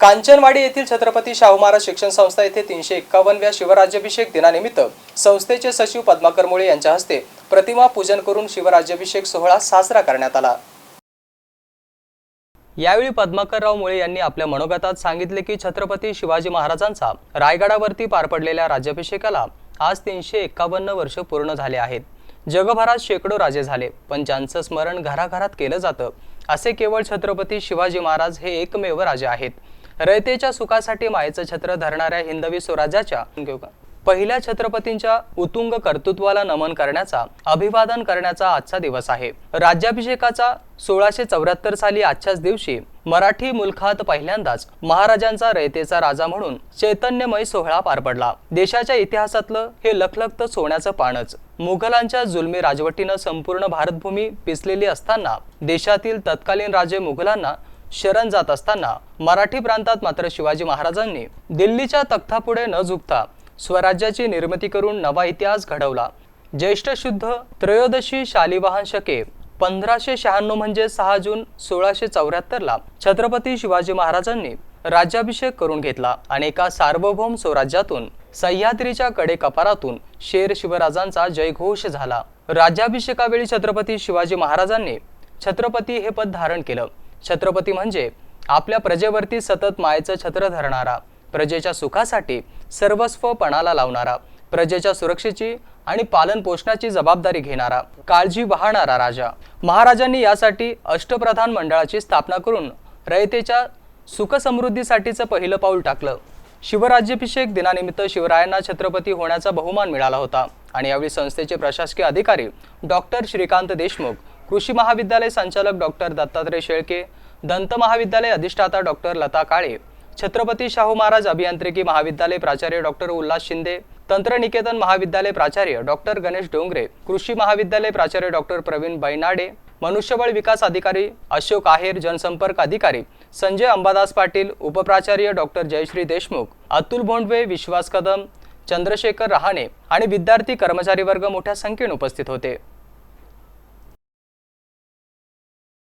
कांचनवाडी येथील छत्रपती शाहू महाराज शिक्षण संस्था येथे तीनशे एक्कावन्नव्या शिवराज्याभिषेक दिनानिमित्त संस्थेचे सचिव पद्माकर मुळे यांच्या हस्ते प्रतिमा पूजन करून शिवराज्याभिषेक सोहळा साजरा करण्यात आला. यावेळी पद्माकरराव मुळे यांनी आपल्या मनोगतात सांगितले की छत्रपती शिवाजी महाराजांचा रायगडावरती पार पडलेल्या राज्याभिषेकाला आज तीनशे एक्कावन्न वर्ष पूर्ण झाले आहेत. जगभरात शेकडो राजे झाले पण ज्यांचं स्मरण घराघरात केलं जातं असे केवळ छत्रपती शिवाजी महाराज हे एकमेव राजे आहेत. रयतेच्या सुखासाठी मायेचं छत्र धरणाऱ्या हिंदवी स्वराज्याच्या पहिल्या छत्रपतींच्या उतुंग कर्तृत्वाला नमन करण्याचा अभिवादन करण्याचा आजचा दिवस आहे. राज्याभिषेकाचा सोळाशे चौऱ्याहत्तर साली आजच्याच दिवशी मराठी मुलखात पहिल्यांदाच महाराजांचा रयतेचा राजा म्हणून चैतन्यमय सोहळा पार पडला. देशाच्या इतिहासातलं हे लखलखत सोन्याचं पाणच मुघलांच्या जुलमी राजवटीनं संपूर्ण भारतभूमी पिसलेली असताना देशातील तत्कालीन राजे मुघलांना शरण जात असताना मराठी प्रांतात मात्र शिवाजी महाराजांनी दिल्लीच्या तख्तापुढे न झुकता स्वराज्याची निर्मिती करून नवा इतिहास घडवला. ज्येष्ठ शुद्ध त्रयोदशी शालिवाहन शके पंधराशे शहाण्णव म्हणजे सहा जून सोळाशे चौऱ्याहत्तरला छत्रपती शिवाजी महाराजांनी राज्याभिषेक करून घेतला आणि एका सार्वभौम स्वराज्यातून सह्याद्रीच्या कडे कपारातून शेर शिवराजांचा जयघोष झाला. राज्याभिषेकावेळी छत्रपती शिवाजी महाराजांनी छत्रपती हे पद धारण केलं. छत्रपती म्हणजे आपल्या प्रजेवरती सतत मायेचं छत्र धरणारा प्रजेच्या सुखासाठी सर्वस्व पणाला लावणारा प्रजेच्या सुरक्षेची आणि पालन पोषणाची जबाबदारी घेणारा काळजी वाहणारा राजा. महाराजांनी यासाठी अष्टप्रधान मंडळाची स्थापना करून रयतेच्या सुखसमृद्धीसाठीचं पहिलं पाऊल टाकलं. शिवराज्याभिषेक दिनानिमित्त शिवरायांना छत्रपती होण्याचा बहुमान मिळाला होता आणि यावेळी संस्थेचे प्रशासकीय अधिकारी डॉक्टर श्रीकांत देशमुख कृषी महाविद्यालय संचालक डॉक्टर दत्तात्रय शेळके दंत महाविद्यालय अधिष्ठाता डॉक्टर लता काळे छत्रपती शाहू महाराज अभियांत्रिकी महाविद्यालय प्राचार्य डॉक्टर उल्हास शिंदे तंत्रनिकेतन महाविद्यालय प्राचार्य डॉक्टर गणेश डोंगरे कृषी महाविद्यालय प्राचार्य डॉक्टर प्रवीण बैनाडे मनुष्यबळ विकास अधिकारी अशोक आहेर जनसंपर्क अधिकारी संजय अंबादास पाटील उपप्राचार्य डॉक्टर जयश्री देशमुख अतुल भोंडवे विश्वास कदम चंद्रशेखर रहाणे आणि विद्यार्थी कर्मचारी वर्ग मोठ्या संख्येने उपस्थित होते.